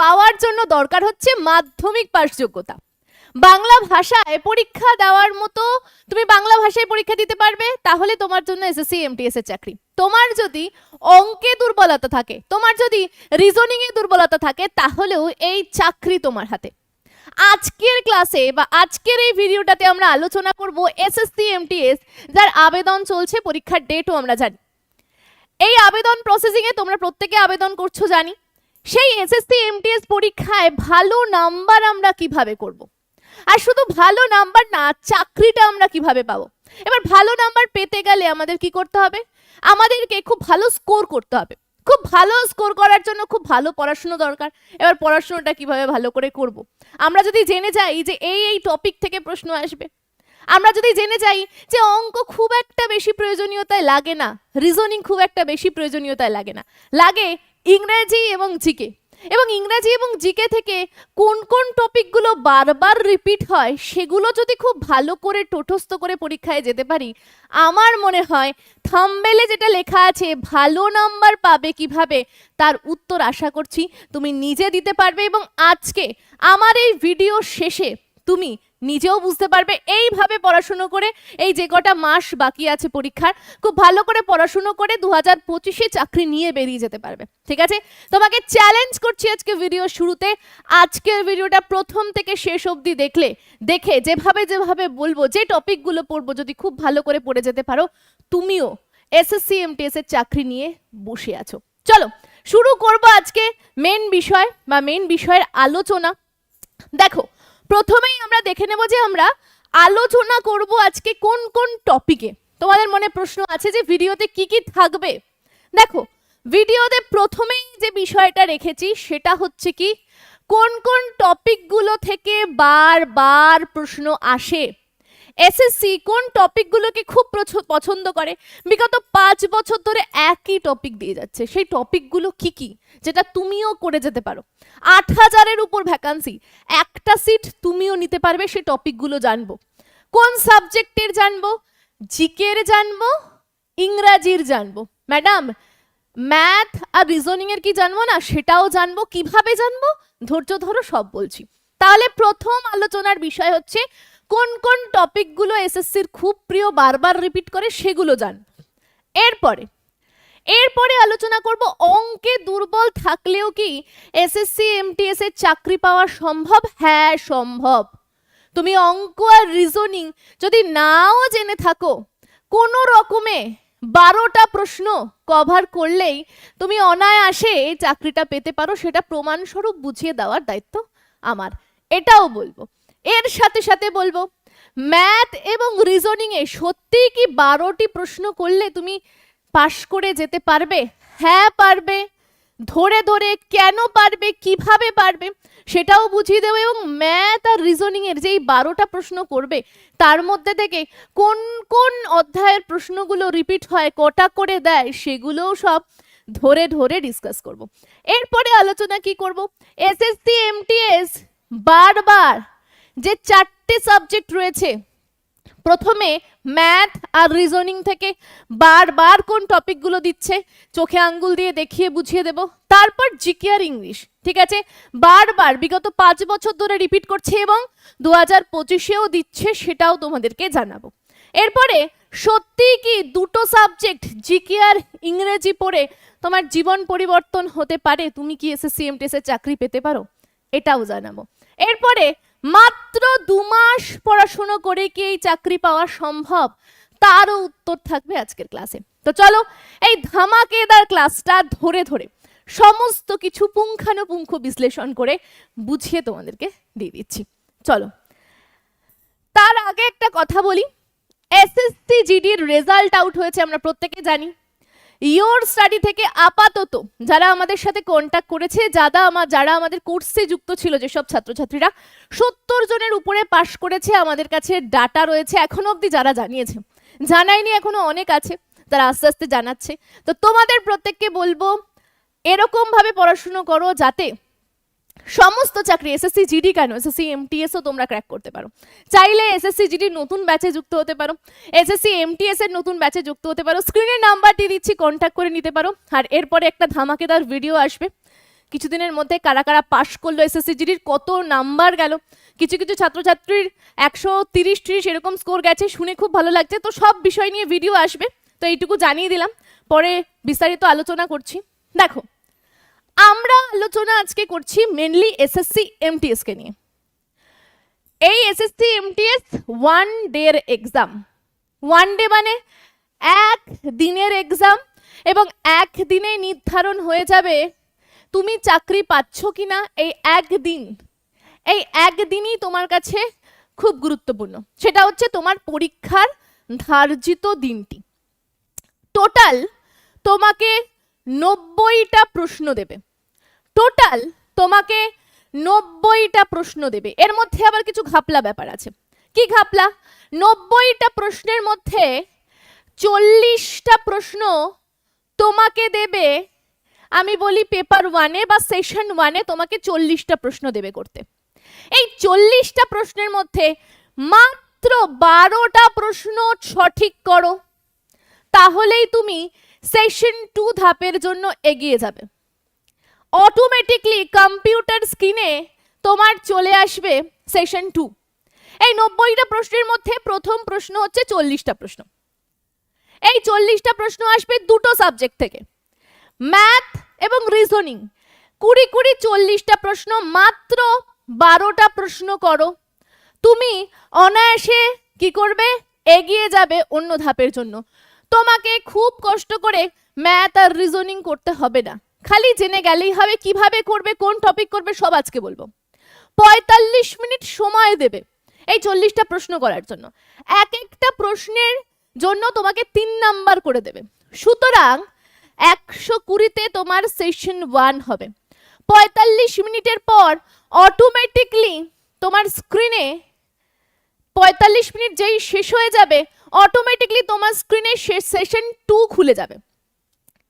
পাওয়ার জন্য দরকার হচ্ছে মাধ্যমিক পাস যোগ্যতা বাংলা ভাষায় পরীক্ষা দেওয়ার মতো তুমি বাংলা ভাষায় পরীক্ষা দিতে পারবে, তাহলে তোমার জন্য এসএসসি, এমটিএস এর চাকরি। তোমার যদি অঙ্কে দুর্বলতা থাকে, তোমার যদি রিজনিং এ দুর্বলতা থাকে, তাহলেও এই চাকরি তোমার হাতে। আজকের ক্লাসে বা আজকের এই ভিডিওটাতে আমরা আলোচনা করব এসএসসি, এমটিএস, যার আবেদন চলছে, পরীক্ষার ডেটও আমরা জানি। এই আবেদন প্রসেসিং এ তোমরা প্রত্যেকে আবেদন করছ, জানি। সেই এসএসসি এমটিএস পরীক্ষায় ভালো নাম্বার আমরা কীভাবে করব? আর শুধু ভালো নাম্বার না, চাকরিটা আমরা কীভাবে পাবো? এবার ভালো নাম্বার পেতে গেলে আমাদের কি করতে হবে? আমাদেরকে খুব ভালো স্কোর করতে হবে। খুব ভালো স্কোর করার জন্য খুব ভালো পড়াশুনো দরকার। এবার পড়াশুনোটা কীভাবে ভালো করে করব? আমরা যদি জেনে যাই যে এই এই টপিক থেকে প্রশ্ন আসবে। আমরা যদি জেনে যাই যে অঙ্ক খুব একটা বেশি প্রয়োজনীয়তায় লাগে না রিজনিং খুব একটা বেশি প্রয়োজনীয়তায় লাগে না। লাগে ইংরেজি এবং জিকে। এবং ইংরেজি এবং জিকে থেকে কোন কোন টপিকগুলো বারবার রিপিট হয়, সেগুলো যদি খুব ভালো করে টোটস্থ করে পরীক্ষায় যেতে পারি, আমার মনে হয় থাম্বেলে যেটা লেখা আছে, ভালো নাম্বার পাবে কীভাবে? তার উত্তর আশা করছি তুমি নিজে দিতে পারবে এবং আজকে আমার এই ভিডিও শেষে তুমি নিজেও বুঝতে পারবে। এইভাবে পড়াশুনো করে এই যে কটা মাস বাকি আছে পরীক্ষার, খুব ভালো করে পড়াশুনো করে দু হাজার পঁচিশে চাকরি নিয়ে বেরিয়ে যেতে পারবে। ঠিক আছে? তোমাকে চ্যালেঞ্জ করছি আজকে ভিডিও শুরুতে। আজকের ভিডিওটা প্রথম থেকে শেষ অবধি দেখলে, দেখে যেভাবে যেভাবে বলব, যে টপিকগুলো পড়ব, যদি খুব ভালো করে পড়ে যেতে পারো, তুমিও এসএসসি এমটিএস এর চাকরি নিয়ে বসে আছো। চলো, শুরু করব আজকে মেন বিষয় বা মেন বিষয়ের আলোচনা। দেখো প্রথমেই আমরা দেখে নেব যে আমরা আলোচনা করব আজকে কোন কোন টপিকে তোমাদের মনে প্রশ্ন আছে যে ভিডিওতে কি কি থাকবে? দেখো, ভিডিওতে প্রথমেই যে বিষয়টা রেখেছি সেটা হচ্ছে কি, কোন কোন টপিকগুলো থেকে বারবার প্রশ্ন আসে এসএসসি কোন টপিকগুলোকে খুব পছন্দ করে? বিগত পাঁচ বছর ধরে একই টপিক দিয়ে যাচ্ছে। সেই টপিকগুলো কি কি? যেটা তুমিও করে যেতে পারো। আট হাজারের উপর ভ্যাকান্সি একটা সিট তুমিও নিতে পারবে সেই টপিকগুলো জানব। কোন সাবজেক্টের জানব? জিকের জানব, ইংরাজির জানব। ম্যাডাম ম্যাথ আর রিজনিং এর কি জানব না? সেটাও জানব। কীভাবে জানব? ধৈর্য ধরো, সব বলছি। তাহলে প্রথম আলোচনার বিষয় হচ্ছে কোন কোন টপিকগুলো এসএসসির খুব প্রিয় বারবার রিপিট করে সেগুলো জানব এরপরে এরপরে আলোচনা করব অঙ্কে দুর্বল থাকলেও কি এসএসসি, এমটিএস এর চাকরি পাওয়া সম্ভব? হ্যাঁ সম্ভব। তুমি অঙ্ক আর রিজনিং যদি নাও জেনে থাকো, কোনো রকমে বারোটা প্রশ্ন কভার করলেই তুমি অনায়াসে চাকরিটা পেতে পারো, সেটা প্রমাণস্বরূপ বুঝিয়ে দেওয়ার দায়িত্ব আমার। এটাও বলব। এর সাথে সাথে বলব ম্যাথ এবং রিজনিং এ সত্যিই কি বারোটি প্রশ্ন করলে তুমি পাশ করে যেতে পারবে? হ্যাঁ পারবে। ধরে ধরে কেন পারবে? কীভাবে পারবে? সেটাও বুঝিয়ে দেবো এবং ম্যাথ আর রিজনিং এর যেই বারোটা প্রশ্ন করবে, তার মধ্যে থেকে কোন কোন অধ্যায়ের প্রশ্নগুলো রিপিট হয়, কটা করে দেয়, সেগুলোও সব ধরে ধরে ডিসকাস করব। এরপরে আলোচনা কি করব? এস এস এসএসসি এমটিএস বারবার যে চারটে সাবজেক্ট রয়েছে, প্রথমে ম্যাথ আর রিজনিং থেকে বারবার কোন টপিকগুলো দিচ্ছে, চোখে আঙ্গুল দিয়ে দেখিয়ে বুঝিয়ে দেব। তারপর জিকে আর ইংলিশ, ঠিক আছে? বারবার বিগত পাঁচ বছর ধরে রিপিট করছে এবং দু হাজার পঁচিশেও দিচ্ছে সেটাও তোমাদেরকে জানাব। এরপরে সত্যি কি দুটো সাবজেক্ট জিকে আর ইংরেজি পড়ে তোমার জীবন পরিবর্তন হতে পারে? তুমি কি এসএসসি এমটিএস এর চাকরি পেতে পারো? এটাও জানাব। এরপরে মাত্র দু মাস পড়াশুনো করে কি এই চাকরি পাওয়া সম্ভব? তারও উত্তর থাকবে আজকের ক্লাসে। তো চলো, এই ধামাকেদার ক্লাসটা ধরে ধরে সমস্ত কিছু পুঙ্খানুপুঙ্খ বিশ্লেষণ করে বুঝিয়ে তোমাদেরকে দিয়ে দিচ্ছি। চলো, তার আগে একটা কথা বলি। এসএসসি জিডির রেজাল্ট আউট হয়েছে, আমরা প্রত্যেকে জানি। ইয়োর স্টাডি থেকে আপাতত যারা আমাদের সাথে কন্ট্যাক্ট করেছে, যারা আমার যারা আমাদের কোর্সে যুক্ত ছিল যেসব ছাত্রছাত্রীরা, সত্তর জনের উপরে পাশ করেছে, আমাদের কাছে ডাটা রয়েছে এখনও অবধি যারা জানিয়েছে। জানায়নি, এখনও অনেক আছে, তারা আস্তে আস্তে জানাচ্ছে। তো তোমাদের প্রত্যেককে বলব, এরকমভাবে পড়াশুনো করো যাতে সমস্ত চাকরি এসএসসি জিডি কেন? এসএসসি এমটিএসও তোমরা ক্র্যাক করতে পারো। চাইলে এসএসসি জিডি নতুন ব্যাচে যুক্ত হতে পারো। এসএসসি এমটিএস এর নতুন ব্যাচে যুক্ত হতে পারো। স্ক্রিনের নাম্বারটি দিচ্ছি কন্ট্যাক্ট করে নিতে পারো। আর এরপরে একটা ধামাকেদার ভিডিও আসবে। কিছুদিনের মধ্যে কারা কারা পাশ করল এসএসসি জিডির কত নাম্বার গেল। কিছু কিছু ছাত্রছাত্রীর একশো তিরিশ, ত্রিশ এরকম স্কোর গেছে, শুনে খুব ভালো লাগছে। তো সব বিষয় নিয়ে ভিডিও আসবে। তো এইটুকু জানিয়ে দিলাম। পরে বিস্তারিত আলোচনা করছি। দেখো আমরা আলোচনা আজকে করছি মেনলি এসএসসি এমটিএসকে নিয়ে। এই এসএসসি এমটিএস ওয়ান ডের এক্সাম ওয়ান ডে মানে এক দিনের এক্সাম এবং এক দিনে নির্ধারণ হয়ে যাবে তুমি চাকরি পাচ্ছ কি না এই একদিন এই একদিনই তোমার কাছে খুব গুরুত্বপূর্ণ। সেটা হচ্ছে তোমার পরীক্ষার ধার্জিত দিনটি। টোটাল তোমাকে নব্বইটা প্রশ্ন দেবে। টোটাল তোমাকে নব্বইটা প্রশ্ন দেবে। এর মধ্যে আবার কিছু ঘাপলা ব্যাপার আছে। কি ঘাপলা? নব্বইটা প্রশ্নের মধ্যে চল্লিশটা প্রশ্ন তোমাকে দেবে। আমি বলি পেপার ওয়ানে বা সেশন ওয়ানে তোমাকে চল্লিশটা প্রশ্ন দেবে করতে। এই চল্লিশটা প্রশ্নের মধ্যে মাত্র বারোটা প্রশ্ন সঠিক করো। তাহলেই তুমি সেশন টু ধাপের জন্য এগিয়ে যাবে। অটোমেটিকলি কম্পিউটার স্ক্রিনে তোমার চলে আসবে সেশন টু। এই নব্বইটা প্রশ্নের মধ্যে প্রথম প্রশ্ন হচ্ছে চল্লিশটা প্রশ্ন। এই চল্লিশটা প্রশ্ন আসবে দুটো সাবজেক্ট থেকে। ম্যাথ এবং রিজনিং কুড়ি কুড়ি চল্লিশটা প্রশ্ন মাত্র বারোটা প্রশ্ন করো। তুমি অনায়াসে কি করবে? এগিয়ে যাবে অন্য ধাপের জন্য। তোমাকে খুব কষ্ট করে ম্যাথ আর রিজনিং করতে হবে না। খালি জেনে গেলেই হবে কীভাবে করবে, কোন টপিক করবে, সব আজকে বলব। পঁয়তাল্লিশ মিনিট সময় দেবে এই চল্লিশটা প্রশ্ন করার জন্য। এক একটা প্রশ্নের জন্য তোমাকে তিন নাম্বার করে দেবে। সুতরাং একশো কুড়িতে তোমার সেশন ওয়ান হবে। পঁয়তাল্লিশ মিনিটের পর অটোমেটিকলি তোমার স্ক্রিনে পঁয়তাল্লিশ মিনিট যেই শেষ হয়ে যাবে অটোমেটিকলি তোমার স্ক্রিনে সেশন টু খুলে যাবে।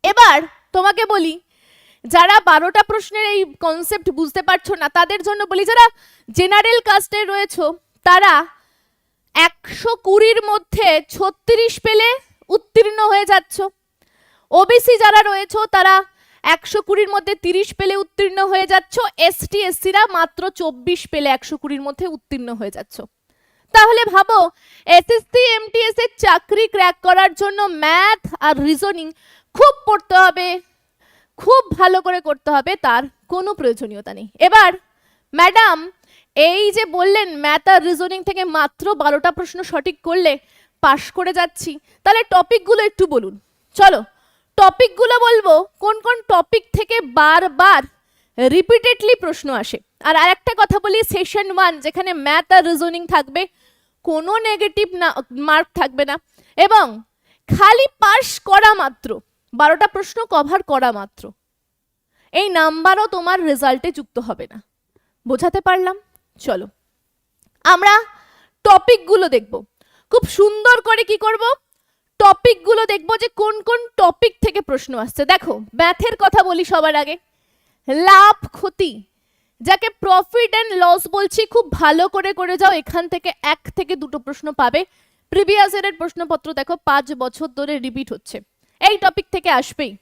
এবার তোমাকে বলি, যারা বারোটা প্রশ্নের এই কনসেপ্ট বুঝতে পারছ না, তাদের জন্য বলি, যারা জেনারেল কাস্টে রয়েছো, তারা একশো কুড়ির মধ্যে ছত্রিশ পেলে উত্তীর্ণ হয়ে যাচ্ছ। ওবিসি যারা রয়েছো, তারা একশো কুড়ির মধ্যে তিরিশ পেলে উত্তীর্ণ হয়ে যাচ্ছ। এসটি এসসিরা মাত্র চব্বিশ পেলে একশো কুড়ির মধ্যে উত্তীর্ণ হয়ে যাচ্ছ। তাহলে ভাবো এসএসসি এমটিএস এর চাকরি ক্র্যাক করার জন্য ম্যাথ আর রিজনিং খুব পড়তে হবে। খুব ভালো করে করতে হবে, তার কোনো প্রয়োজনীয়তা নেই। এবার ম্যাডাম এই যে বললেন ম্যাথ আর রিজনিং থেকে মাত্র বারোটা প্রশ্ন সঠিক করলে পাশ করে যাচ্ছি, তাহলে টপিকগুলো একটু বলুন। চলো টপিকগুলো বলব, কোন কোন টপিক থেকে বারবার রিপিটেডলি প্রশ্ন আসে। আর আরেকটা কথা বলি সেশন ওয়ান যেখানে ম্যাথ আর রিজনিং থাকবে কোনো নেগেটিভ না মার্ক থাকবে না। এবং খালি পাস করা মাত্র, বারোটা প্রশ্ন কভার করা মাত্র, এই নাম্বারও তোমার রেজাল্টে যুক্ত হবে না। বোঝাতে পারলাম? চলো। আমরা টপিকগুলো দেখব। খুব সুন্দর করে কি করব? টপিকগুলো দেখব যে কোন কোন টপিক থেকে প্রশ্ন আসছে। দেখো ম্যাথের কথা বলি সবার আগে। লাভ ক্ষতি। যাকে প্রফিট অ্যান্ড লস বলছি, খুব ভালো করে করে যাও, এখান থেকে এক থেকে দুটো প্রশ্ন পাবে। প্রিভিয়াস ইয়ারের প্রশ্নপত্র দেখো, পাঁচ বছর ধরে রিপিট হচ্ছে। এই টপিক থেকে আসবেই।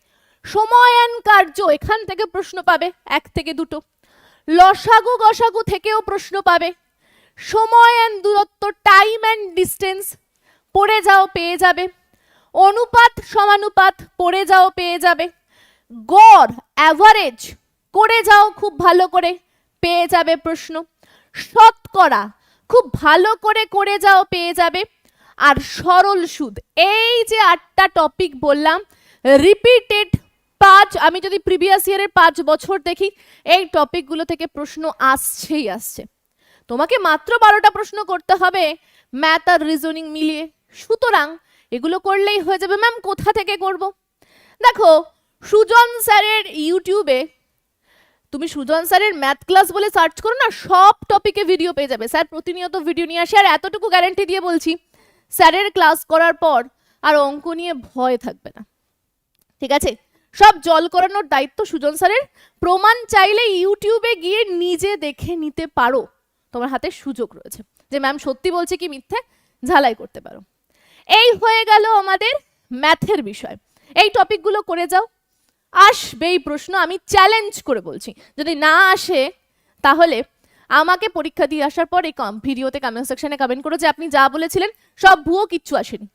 সময়ান কার্য, এখান থেকে প্রশ্ন পাবে, এক থেকে দুটো। লসাগু গসাগু থেকেও প্রশ্ন পাবে। সময় অ্যান্ড দূরত্ব টাইম অ্যান্ড ডিস্টেন্স পড়ে যাও, পেয়ে যাবে। অনুপাত সমানুপাত, পড়ে যাও, পেয়ে যাবে। গড় অ্যাভারেজ করে যাও, খুব ভালো করে। পেয়ে যাবে প্রশ্ন। শতকরা খুব ভালো করে করে যাও, পেয়ে যাবে। আর সরল সুদ, এই যে আটটা টপিক বললাম রিপিটেড পাঁচ, আমি যদি প্রিভিয়াস ইয়ারের পাঁচ বছর দেখি, এই টপিকগুলো থেকে প্রশ্ন আসছেই আসছে। তোমাকে মাত্র বারোটা প্রশ্ন করতে হবে ম্যাথ আর রিজনিং মিলিয়ে। সুতরাং এগুলো করলেই হয়ে যাবে। ম্যাম কোথা থেকে করব? দেখো, সুজন স্যারের ইউটিউবে তুমি সুজন স্যারের ম্যাথ ক্লাস বলে সার্চ করো না, সব টপিকে ভিডিও পেয়ে যাবে। স্যার, প্রতিনিয়ত ভিডিও নিয়ে আসে, আর এতটুকু গ্যারান্টি দিয়ে বলছি, স্যারের ক্লাস করার পর আর অঙ্ক নিয়ে ভয় থাকবে না। ঠিক আছে? সব জল করানোর দায়িত্ব সুজন স্যারের। প্রমাণ চাইলে ইউটিউবে গিয়ে নিজে দেখে নিতে পারো। তোমার হাতে সুযোগ রয়েছে। যে ম্যাম সত্যি বলছে কি মিথ্যে, ঝালাই করতে পারো। এই হয়ে গেল আমাদের ম্যাথের বিষয়। এই টপিকগুলো করে যাও। আসবেই প্রশ্ন আমি চ্যালেঞ্জ করে বলছি। যদি না আসে, তাহলে আমাকে পরীক্ষা দিয়ে আসার পরে ভিডিওতে কমেন্ট সেকশনে কমেন্ট করো যে আপনি যা বলেছিলেন, সব ভুয়ো কিচ্ছু আসেনি।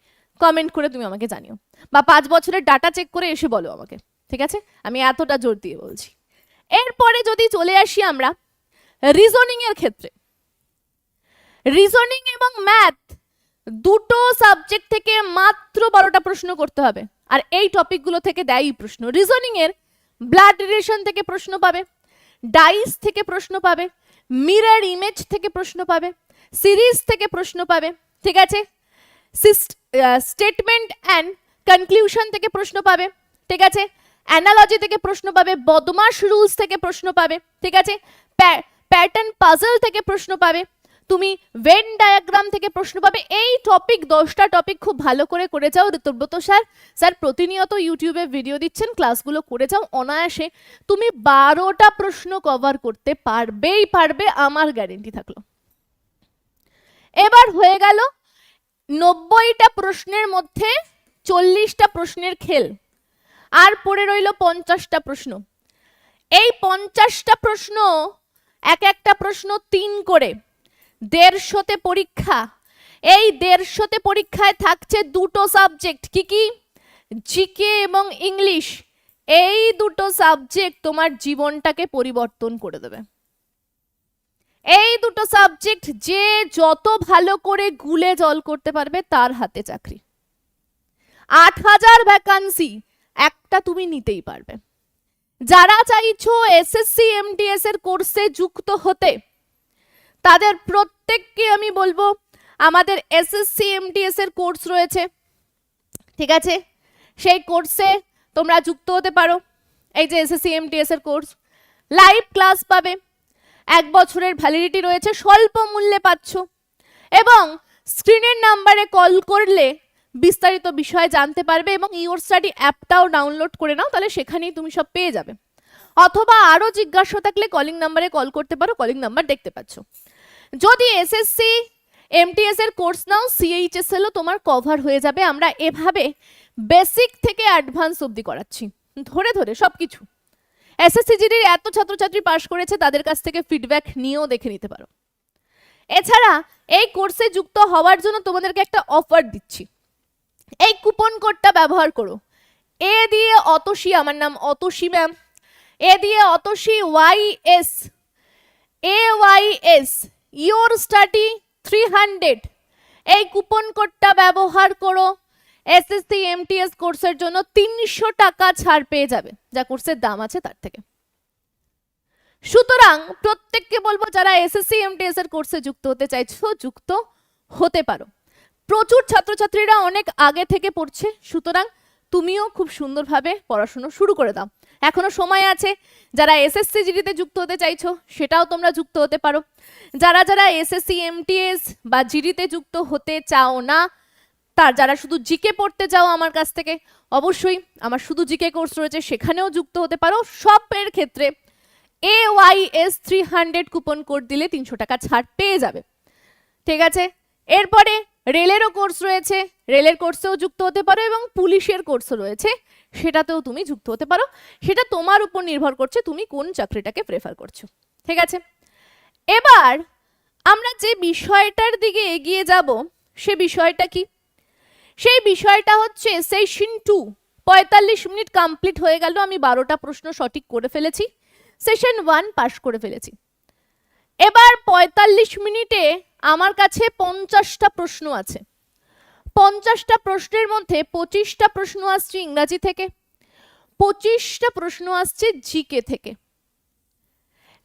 কমেন্ট করে তুমি আমাকে জানিও। বা পাঁচ বছরের ডাটা চেক করে এসে বলো আমাকে, ঠিক আছে? আমি এতটা জোর দিয়ে বলছি। এরপরে যদি চলে আসি আমরা রিজনিং এর ক্ষেত্রে। রিজনিং এবং ম্যাথ দুটো সাবজেক্ট থেকে মাত্র বারোটা প্রশ্ন করতে হবে। আর এই টপিকগুলো থেকে দেয়ই প্রশ্ন। রিজনিং এর ব্লাড রিলেশন থেকে প্রশ্ন পাবে, ডাইস থেকে প্রশ্ন পাবে, মিরার ইমেজ থেকে প্রশ্ন পাবে, সিরিজ থেকে প্রশ্ন পাবে, ঠিক আছে? স্টেটমেন্ট অ্যান্ড কনক্লিউশন থেকে প্রশ্ন পাবে, ঠিক আছে? অ্যানালজি থেকে প্রশ্ন পাবে, বদমাশ রুলস থেকে প্রশ্ন পাবে, ঠিক আছে? প্যাটার্ন পাজল থেকে প্রশ্ন পাবে তুমি ভেন ডায়াগ্রাম থেকে প্রশ্ন পাবে, এই টপিক দশটা টপিক খুব ভালো করে করে যাও ঋতুব্রত স্যার। স্যার, প্রতিনিয়ত ইউটিউবে ভিডিও দিচ্ছেন ক্লাসগুলো করে যাও অনায়াসে। তুমি বারোটা প্রশ্ন কভার করতে পারবেই পারবে, আমার গ্যারেন্টি থাকল। এবার হয়ে গেল নব্বইটা প্রশ্নের মধ্যে চল্লিশটা প্রশ্নের খেল, আর পড়ে রইল পঞ্চাশটা প্রশ্ন। এই পঞ্চাশটা প্রশ্ন, এক একটা প্রশ্ন তিন করে দেড়শোতে পরীক্ষা। এই দেড়শোতে পরীক্ষায় থাকছে দুটো সাবজেক্ট কি কি? জিকে এবং ইংলিশ এই দুটো সাবজেক্ট তোমার জীবনটাকে পরিবর্তন করে দেবে। এই দুটো সাবজেক্ট যে যত ভালো করে গুলে জল করতে পারবে তার হাতে চাকরি। আট হাজার ভ্যাকান্সি একটা তুমি নিতেই পারবে। যারা চাইছো এসএসসি এমটিএস এর কোর্সে যুক্ত হতে তাদের প্রত্যেককে আমি বলব, আমাদের এসএসসি এমটিএস এর কোর্স রয়েছে। ঠিক আছে? সেই কোর্সে তোমরা যুক্ত হতে পারো। এই যে এসএসসি এমটিএস এর কোর্স লাইভ ক্লাস পাবে। এক বছরের ভ্যালিডিটি রয়েছে, স্বল্প মূল্যে পাচ্ছ। এবং স্ক্রিনের নাম্বারে কল করলে বিস্তারিত বিষয় জানতে পারবে এবং ইওর স্টাডি অ্যাপটাও ডাউনলোড করে নাও, তাহলে সেখানেই তুমি সব পেয়ে যাবে। অথবা আরও জিজ্ঞাসা থাকলে কলিং নাম্বারে কল করতে পারো কলিং নাম্বার দেখতে পাচ্ছ। যদি এসএসসি এমটিএস এর কোর্স নাও সিএইচএসএলও তোমার কভার হয়ে যাবে। আমরা এভাবে বেসিক থেকে অ্যাডভান্স অবধি করাচ্ছি। ধরে ধরে সব কিছু এসএসসি জিডির এত ছাত্রছাত্রী পাশ করেছে, তাদের কাছ থেকে ফিডব্যাক নিয়েও দেখে নিতে পারো। এছাড়া এই কোর্সে যুক্ত হওয়ার জন্য তোমাদেরকে একটা অফার দিচ্ছি। এই কুপন কোডটা ব্যবহার করো। এ দিয়ে অতসী, আমার নাম অতসী ম্যাম এ দিয়ে Atasi Y S A Y S your study three hundred এই কুপন কোডটা ব্যবহার করো। এসএসসি এমটিএস কোর্সের জন্য তিনশো টাকা ছাড় পেয়ে যাবে। যা কোর্সের দাম আছে তার থেকে। সুতরাং প্রত্যেককে বলব, যারা এসএসসি এমটিএস এর কোর্সে যুক্ত হতে চাইছো, যুক্ত হতে পারো। প্রচুর ছাত্রছাত্রীরা অনেক আগে থেকে পড়ছে। সুতরাং তুমিও খুব সুন্দরভাবে পড়াশুনো শুরু করে দাও। এখনও সময় আছে। যারা এসএসসি জিডিতে যুক্ত হতে চাইছো, সেটাও তোমরা যুক্ত হতে পারো। যারা যারা এসএসসি এমটিএস বা জিডিতে যুক্ত হতে চাও না, তার যারা শুধু জিকে পড়তে চাও আমার কাছ থেকে, অবশ্যই আমার শুধু জিকে কোর্স রয়েছে, সেখানেও যুক্ত হতে পারো। সবের ক্ষেত্রে A Y S three hundred coupon code দিলে তিনশো টাকা ছাড় পেয়ে যাবে। ঠিক আছে? এরপরে রেলেরও কোর্স রয়েছে, রেলের কোর্সেও যুক্ত হতে পারো এবং পুলিশের কোর্সও রয়েছে। সেটাতেও তুমি যুক্ত হতে পারো। সেটা তোমার উপর নির্ভর করছে তুমি কোন চাকরিটাকে প্রেফার করছ। ঠিক আছে? এবার আমরা যে বিষয়টার দিকে এগিয়ে যাব, সে বিষয়টা কি? সেই বিষয়টা হচ্ছে সেশন টু পঁয়তাল্লিশ মিনিট কমপ্লিট হয়ে গেল, আমি বারোটা প্রশ্ন সঠিক করে ফেলেছি। সেশন ওয়ান পাশ করে ফেলেছি। এবার পঁয়তাল্লিশ মিনিটে আমার কাছে পঞ্চাশটা প্রশ্ন আছে। পঞ্চাশটা প্রশ্নের মধ্যে পঁচিশটা প্রশ্ন আসছে ইংরাজি থেকে। পঁচিশটা প্রশ্ন আসছে জিকে থেকে।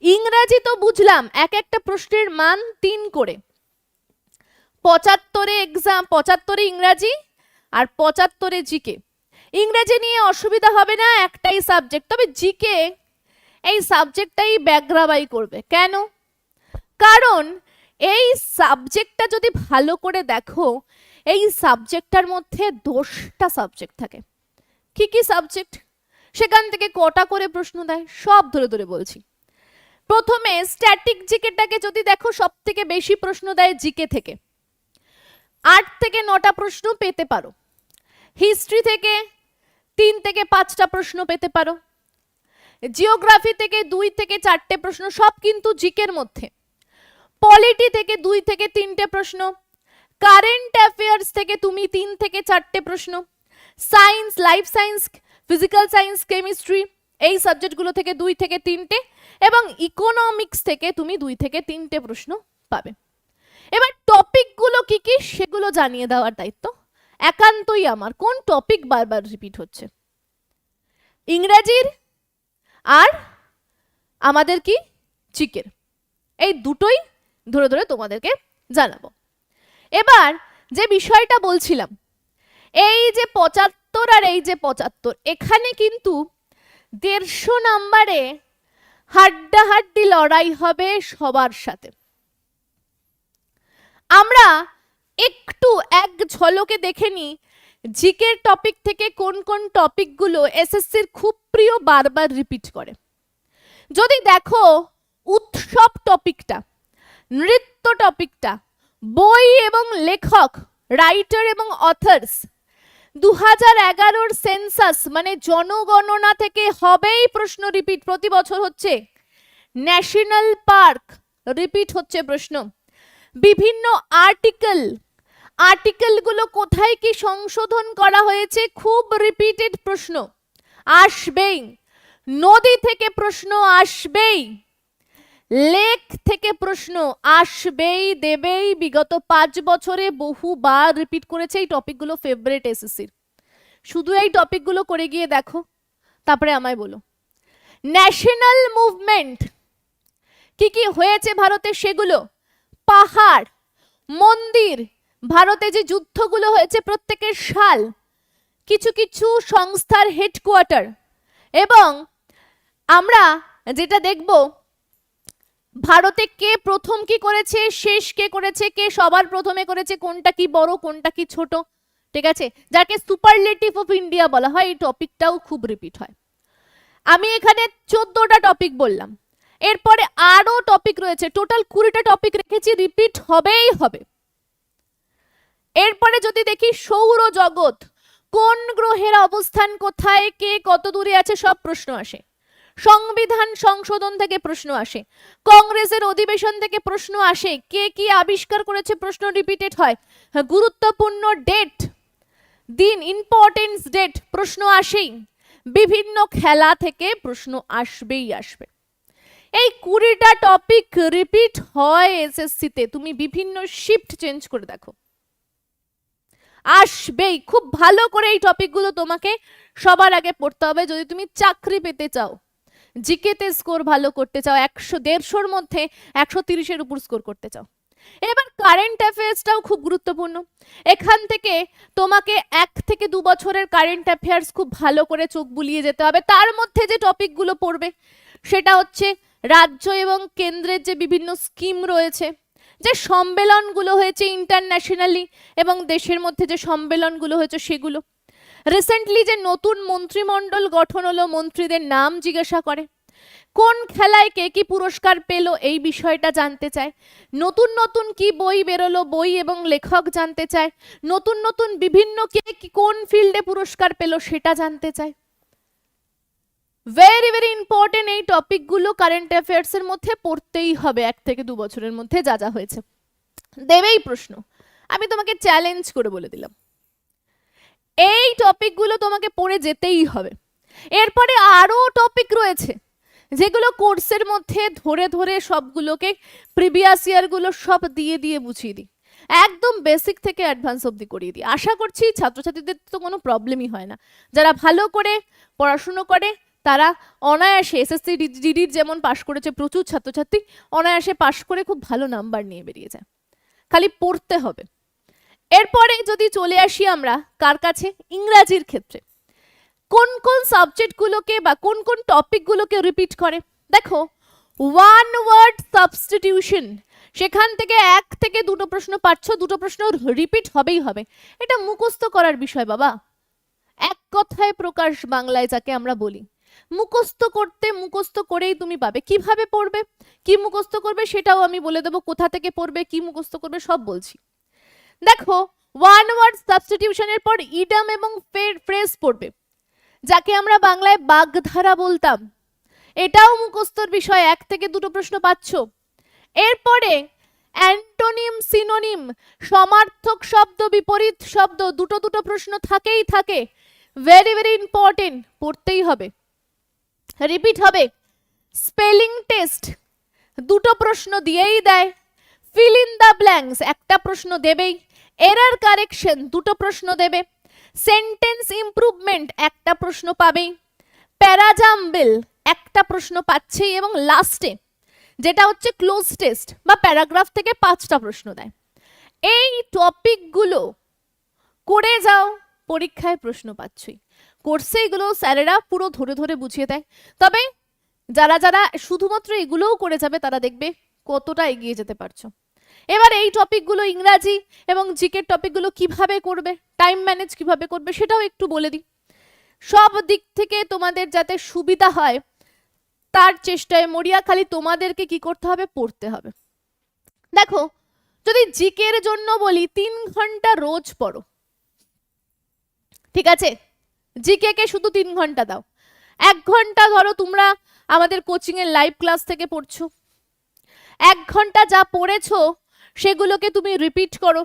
ইংরাজি তো বুঝলাম, এক একটা প্রশ্নের মান তিন করে। পঁচাত্তরে এক্সাম পঁচাত্তরে ইংরাজি আর পঁচাত্তরে জিকে। ইংরেজি নিয়ে অসুবিধা হবে না, একটাই সাবজেক্ট তবে জিকে এই সাবজেক্টটাই ব্যাকগ্রাবাই করবে। কেন? কারণ এই সাবজেক্টটা যদি ভালো করে দেখো এই সাবজেক্টটার মধ্যে দশটা সাবজেক্ট থাকে। কি কি সাবজেক্ট সেখান থেকে কটা করে প্রশ্ন দেয়, সব ধরে ধরে বলছি। প্রথমে স্ট্যাটিক জিকেটাকে যদি দেখো সব থেকে বেশি প্রশ্ন দেয় জিকে থেকে। আট থেকে নটা প্রশ্ন পেতে পারো। হিস্ট্রি থেকে তিন থেকে পাঁচটা প্রশ্ন পেতে পারো। জিওগ্রাফি থেকে দুই থেকে চারটে প্রশ্ন, সব কিন্তু জিকের মধ্যে। পলিটি থেকে দুই থেকে তিনটে প্রশ্ন কারেন্ট অ্যাফেয়ার্স থেকে তুমি তিন থেকে চারটে প্রশ্ন। Science life science physical science chemistry এই সাবজেক্টগুলো থেকে দুই থেকে তিনটে এবং ইকোনমিক্স থেকে তুমি দুই থেকে তিনটে প্রশ্ন পাবে। এবার টপিকগুলো কি কি সেগুলো জানিয়ে দেওয়ার দায়িত্ব। একান্তই আমার, কোন টপিক বারবার রিপিট হচ্ছে? ইংরেজির আর আমাদের কি? চিকের। এই দুটোই ধরে ধরে তোমাদেরকে জানাব। এবার যে বিষয়টা বলছিলাম, এই যে পঁচাত্তর আর এই যে পঁচাত্তর, এখানে কিন্তু দেড়শো নাম্বারে হাড্ডাহাড্ডি লড়াই হবে সবার সাথে। আমরা একটু এক ঝলকে দেখে নিই জিকের টপিক থেকে কোন কোন টপিকগুলো এসএসসির খুব প্রিয় বারবার রিপিট করে। যদি দেখো উৎসব টপিকটা, নৃত্য টপিকটা বই এবং লেখক রাইটার এবং অথার্স দু হাজার এগারোর সেন্সাস মানে জনগণনা থেকে হবেই প্রশ্ন রিপিট প্রতি বছর হচ্ছে। ন্যাশনাল পার্ক রিপিট হচ্ছে প্রশ্ন। বিভিন্ন আর্টিকেল আর্টিকেলগুলো কোথায় কি সংশোধন করা হয়েছে, খুব রিপিটেড প্রশ্ন। আসবেই। নদী থেকে প্রশ্ন আসবেই। লেক থেকে প্রশ্ন আসবেই, দেবেই। বিগত পাঁচ বছরে বহুবার রিপিট করেছে এই টপিকগুলো ফেভারিট এসএসসির শুধু এই টপিকগুলো করে গিয়ে দেখো, তারপরে আমায় বলো। ন্যাশনাল মুভমেন্ট কি কি হয়েছে ভারতে সেগুলো? পাহাড়, মন্দির, ভারতে যে যুদ্ধগুলো হয়েছে প্রত্যেকের সাল, কিছু কিছু সংস্থার হেডকোয়ার্টার এবং আমরা যেটা দেখব ভারতে কে প্রথম কি করেছে, শেষ কে করেছে, কে সবার প্রথমে করেছে, কোনটা কি বড়, কোনটা কি ছোট, ঠিক আছে? যাকে সুপারলেটিভ অফ ইন্ডিয়া বলা হয়, এই টপিকটাও খুব রিপিট হয়। আমি এখানে চোদ্দটা টপিক বললাম। এরপরে আরও টপিক রয়েছে টোটাল কুড়িটা টপিক রেখেছি রিপিট হবেই হবে। এরপরে যদি দেখি সৌর জগৎ, কোন গ্রহের অবস্থান কোথায়, কে কত দূরে আছে, সব প্রশ্ন আসে। সংবিধান সংশোধন থেকে প্রশ্ন আসে। কংগ্রেসের অধিবেশন থেকে প্রশ্ন আসে কে কি আবিষ্কার করেছে প্রশ্ন রিপিটেড হয়। হ্যাঁ, গুরুত্বপূর্ণ ডেট দিন ইম্পর্টেন্স ডেট প্রশ্ন আসেই। বিভিন্ন খেলা থেকে প্রশ্ন আসবেই আসবে। এই কুড়িটা টপিক রিপিট হয় এসএসসিতে তুমি বিভিন্ন শিফট চেঞ্জ করে দেখো। আসবেই। খুব ভালো করে এই টপিকগুলো তোমাকে সবার আগে পড়তে হবে। যদি তুমি চাকরি পেতে চাও জিকেতে স্কোর ভালো করতে চাও, একশো দেড়শোর মধ্যে একশো তিরিশের উপর স্কোর করতে চাও। এবার কারেন্ট অ্যাফেয়ার্সটাও খুব গুরুত্বপূর্ণ। এখান থেকে তোমাকে এক থেকে দু বছরের কারেন্ট অ্যাফেয়ার্স খুব ভালো করে চোখ বুলিয়ে যেতে হবে। তার মধ্যে যে টপিকগুলো পড়বে, সেটা হচ্ছে রাজ্য এবং কেন্দ্রের যে বিভিন্ন স্কিম রয়েছে, যে সম্মেলনগুলো হয়েছে ইন্টারন্যাশনালি এবং দেশের মধ্যে যে সম্মেলনগুলো হয়েছে সেগুলো। রিসেন্টলি যে নতুন মন্ত্রিমণ্ডল গঠন হলো, মন্ত্রীদের নাম জিজ্ঞাসা করে। কোন খেলায় কে কি পুরস্কার পেল এই বিষয়টা জানতে চায়। নতুন নতুন কি বই বেরোলো, বই এবং লেখক জানতে চায়। নতুন নতুন বিভিন্ন কে কোন ফিল্ডে পুরস্কার পেল সেটা জানতে চায়। ভেরি ভেরি ইম্পর্টেন্ট এই টপিকগুলো কারেন্ট অ্যাফেয়ার্স এর মধ্যে পড়তেই হবে, এক থেকে দু বছরের মধ্যে যা যা হয়েছে। দেবেই প্রশ্ন। আমি তোমাকে চ্যালেঞ্জ করে বলে দিলাম। এই টপিকগুলো তোমাকে পড়ে যেতেই হবে। এরপরে আরও টপিক রয়েছে, যেগুলো কোর্সের মধ্যে ধরে ধরে সবগুলোকে প্রিভিয়াস ইয়ারগুলো সব দিয়ে দিয়ে বুঝিয়ে দিই। একদম বেসিক থেকে অ্যাডভান্স অবধি করিয়ে দিই। আশা করছি ছাত্রছাত্রীদের তো কোনো প্রবলেমই হয় না। যারা ভালো করে পড়াশুনো করে, তারা অনায়াসে এসএসসি ডিডির যেমন পাশ করেছে, প্রচুর ছাত্রছাত্রী অনায়াসে পাশ করে খুব ভালো নাম্বার নিয়ে বেরিয়ে যায়। খালি পড়তে হবে। এরপরে যদি চলে আসি আমরা, কার কাছে? ইংরাজির ক্ষেত্রে। কোন কোন সাবজেক্টগুলোকে বা কোন কোন টপিকগুলোকে রিপিট করে? দেখো ওয়ান ওয়ার্ড সাবস্টিটিউশন সেখান থেকে এক থেকে দুটো প্রশ্ন পাচ্ছ, দুটো প্রশ্ন রিপিট হবেই হবে। এটা মুখস্থ করার বিষয় বাবা। এক কথায় প্রকাশ বাংলায় যাকে আমরা বলি। মুখস্থ করতে মুখস্থ করেই তুমি পাবে। কীভাবে পড়বে? কি মুখস্থ করবে সেটাও আমি বলে দেবো। কোথা থেকে পড়বে? কি মুখস্থ করবে? সব বলছি। দেখো ওয়ান ওয়ার্ড সাবস্টিটিউশনের পর ইডাম এবং ফ্রেজ পড়বে, যাকে আমরা বাংলায় বাগধারা বলতাম। এটাও মুখস্থর বিষয়, এক থেকে দুটো প্রশ্ন পাচ্ছ। এরপরে অ্যান্টোনিম সিনোনিম, সমার্থক শব্দ, বিপরীত শব্দ, দুটো দুটো প্রশ্ন থাকেই থাকে। ভেরি ভেরি ইম্পর্টেন্ট পড়তেই হবে। রিপিট হবে। স্পেলিং টেস্ট দুটো প্রশ্ন দিয়েই দেয়। ফিল ইন দ্য ব্ল্যাঙ্কস একটা প্রশ্ন দেবেই। এরার কারেকশন দুটো প্রশ্ন দেবে। সেন্টেন্স ইমপ্রুভমেন্ট একটা প্রশ্ন পাবেই। প্যারাজাম্বেল একটা প্রশ্ন পাচ্ছেই এবং লাস্টে যেটা হচ্ছে ক্লোজ টেস্ট বা প্যারাগ্রাফ থেকে পাঁচটা প্রশ্ন দেয়। এই টপিকগুলো করে যাও, পরীক্ষায় প্রশ্ন পাচ্ছই। কোর্সে এগুলো স্যারেরা পুরো ধরে ধরে বুঝিয়ে দেয়। তবে যারা যারা শুধুমাত্র এগুলোও করে যাবে, তারা দেখবে কতটা এগিয়ে যেতে পারছ। এবার এই টপিকগুলো ইংরাজি এবং জিকের টপিকগুলো কীভাবে করবে টাইম ম্যানেজ কীভাবে করবে সেটাও একটু বলে দিই। সব দিক থেকে তোমাদের যাতে সুবিধা হয়, তার চেষ্টায় মরিয়া খালি তোমাদেরকে কি করতে হবে, পড়তে হবে। দেখো, যদি জিকের জন্য বলি, তিন ঘণ্টা রোজ পড়ো। ঠিক আছে? জিকে কে শুধু তিন ঘণ্টা দাও। এক ঘণ্টা ধরো তোমরা আমাদের কোচিং এর লাইভ ক্লাস থেকে পড়ছো। এক ঘণ্টা যা পড়েছো সেগুলোকে তুমি রিপিট করো।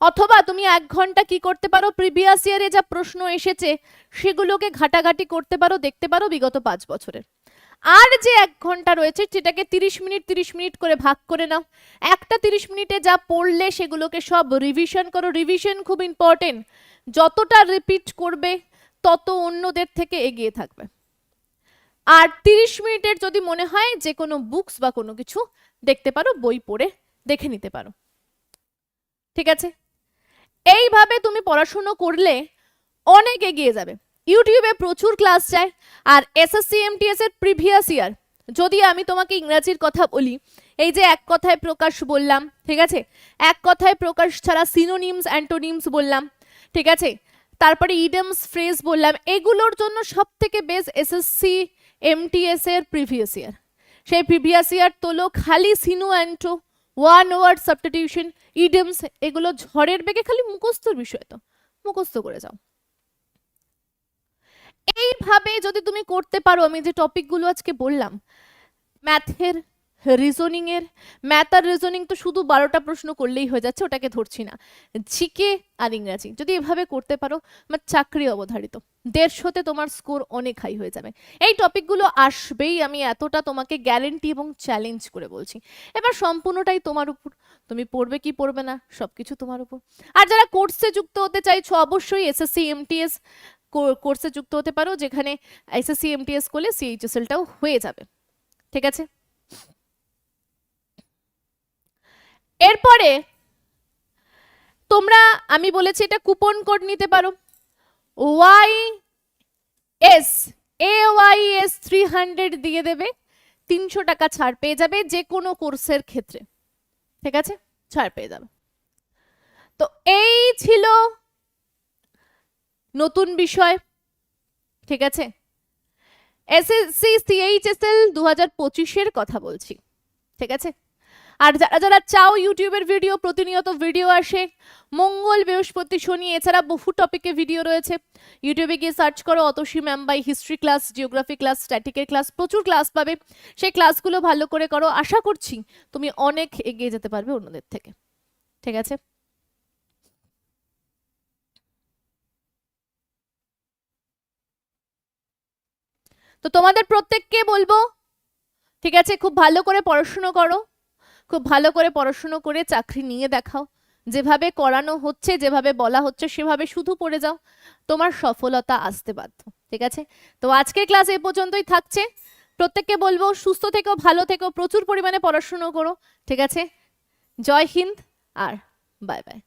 অথবা তুমি এক ঘণ্টা কি করতে পারো? প্রিভিয়াস ইয়ারে যা প্রশ্ন এসেছে, সেগুলোকে ঘাটাঘাটি করতে পারো, দেখতে পারো বিগত পাঁচ বছরের। আর যে এক ঘণ্টা রয়েছে, সেটাকে তিরিশ মিনিট তিরিশ মিনিট করে ভাগ করে নাও। একটা তিরিশ মিনিটে যা পড়লে, সেগুলোকে সব রিভিশন করো। রিভিশন খুব ইম্পর্টেন্ট যতটা রিপিট করবে, তত অন্যদের থেকে এগিয়ে থাকবে। আর তিরিশ মিনিটের যদি মনে হয় যে কোনো বুকস বা কোনো কিছু, দেখতে পারো বই পড়ে দেখে নিতে পারো। ঠিক আছে? এইভাবে তুমি পড়াশুনো করলে অনেক এগিয়ে যাবে। ইউটিউবে প্রচুর ক্লাস যায় আর এসএসসি, এমটিএস এর প্রিভিয়াস ইয়ার। যদি আমি তোমাকে ইংরাজির কথা বলি, এই যে এক কথায় প্রকাশ বললাম, ঠিক আছে? এক কথায় প্রকাশ ছাড়া সিনোনিমস অ্যান্টোনিমস বললাম, ঠিক আছে? তারপরে ইডেমস ফ্রেজ বললাম, এগুলোর জন্য সব থেকে বেস্ট এসএসসি, এমটিএস এর প্রিভিয়াস ইয়ার। সেই প্রিভিয়াস ইয়ার তোলো খালি syno anto. One word substitution idioms এগুলো ঝড়ের বেগে খালি মুখস্থর বিষয় তো। মুখস্থ করে যাও। এইভাবে যদি তুমি করতে পারো, আমি যে টপিকগুলো আজকে বললাম ম্যাথের রিজনিং এর ম্যাথ আর রিজনিং তো শুধু বারোটা প্রশ্ন করলেই হয়ে যাচ্ছে, ওটাকে ধরছি না। জিকে আর ইংরাজি, যদি এভাবে করতে পারো, আমার চাকরি অবধারিত। দেড়শোতে তোমার স্কোর অনেক হাই হয়ে যাবে। এই টপিকগুলো আসবেই, আমি এতটা তোমাকে গ্যারেন্টি এবং চ্যালেঞ্জ করে বলছি। এবার সম্পূর্ণটাই তোমার উপর। তুমি পড়বে কি পড়বে না, সবকিছু তোমার উপর। আর যারা কোর্সে যুক্ত হতে চাইছো, অবশ্যই এসএসসি এমটিএস কোর্সে যুক্ত হতে পারো, যেখানে এসএসসি এমটিএস করলে সিএইচএসএলটাও হয়ে যাবে। ঠিক আছে? এরপরে তোমরা, আমি বলেছি এটা কুপন কোড নিতে পারো। Y S, A Y S three hundred দিয়ে দেবে। তিনশো টাকা ছাড় পেয়ে যাবে যে কোনো কোর্সের ক্ষেত্রে। ঠিক আছে? ছাড় পেয়ে যাবে। তো এই ছিল নতুন বিষয়। ঠিক আছে? এস এস এসএসসি সিএইচএসএল দু হাজার পঁচিশের কথা বলছি। ঠিক আছে? আর যারা যারা চাও ইউটিউবের ভিডিও, প্রতিনিয়ত ভিডিও আসে, মঙ্গল বৃহস্পতি শনি, এছাড়া বহু টপিকে ভিডিও রয়েছে। ইউটিউবে গিয়ে সার্চ করো, Atasi ma'am by history class geography class স্ট্যাটিকের class প্রচুর ক্লাস পাবে। সেই ক্লাসগুলো ভালো করে করো। আশা করছি তুমি অনেক এগিয়ে যেতে পারবে অন্যদের থেকে। ঠিক আছে? তো তোমাদের প্রত্যেককে বলব, ঠিক আছে? খুব ভালো করে পড়াশুনো করো। খুব ভালো করে পড়াশুনো করে চাকরি নিয়ে দেখাও। যেভাবে করানো হচ্ছে, যেভাবে বলা হচ্ছে, সেভাবে শুধু পড়ে যাও। তোমার সফলতা আসতে বাধ্য, ঠিক আছে? তো আজকের ক্লাস এ পর্যন্তই থাকছে। প্রত্যেককে বলব, সুস্থ থেকো, ভালো থেকো, প্রচুর পরিমাণে পড়াশুনো করো, ঠিক আছে? জয় হিন্দ, আর বাই বাই